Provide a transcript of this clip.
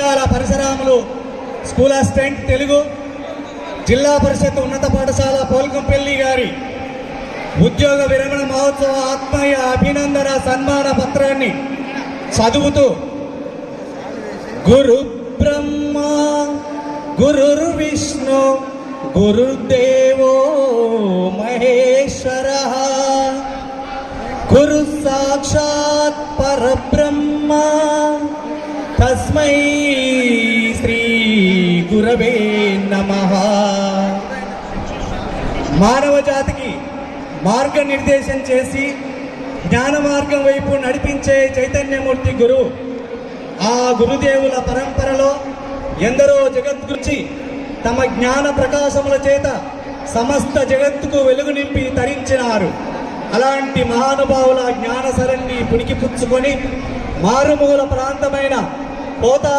నంద్యాల పరిసరాములు school assistant Telugu జిల్లా పరిషత్ ఉన్నత పాఠశాల పోల్కంపల్లి గారి ఉద్యోగ విరమణ మహోత్సవ ఆత్మీయ అభినందన సన్మాన పత్రాన్ని చదువుతూ గురు బ్రహ్మ గురుర్ విష్ణు గురుదేవో మహేశ్వర గురు సాక్షాత్ తస్మై శ్రీ గురవే నమ. మానవ జాతికి మార్గనిర్దేశం చేసి జ్ఞాన మార్గం వైపు నడిపించే చైతన్యమూర్తి గురు ఆ గురుదేవుల పరంపరలో ఎందరో జగద్గురించి తమ జ్ఞాన ప్రకాశముల చేత సమస్త జగత్తుకు వెలుగు నింపి తరించినారు. అలాంటి మహానుభావుల జ్ఞాన సరణి మారుమూల పుచ్చుకొని మారుమూల ప్రాంతమైన పోతారి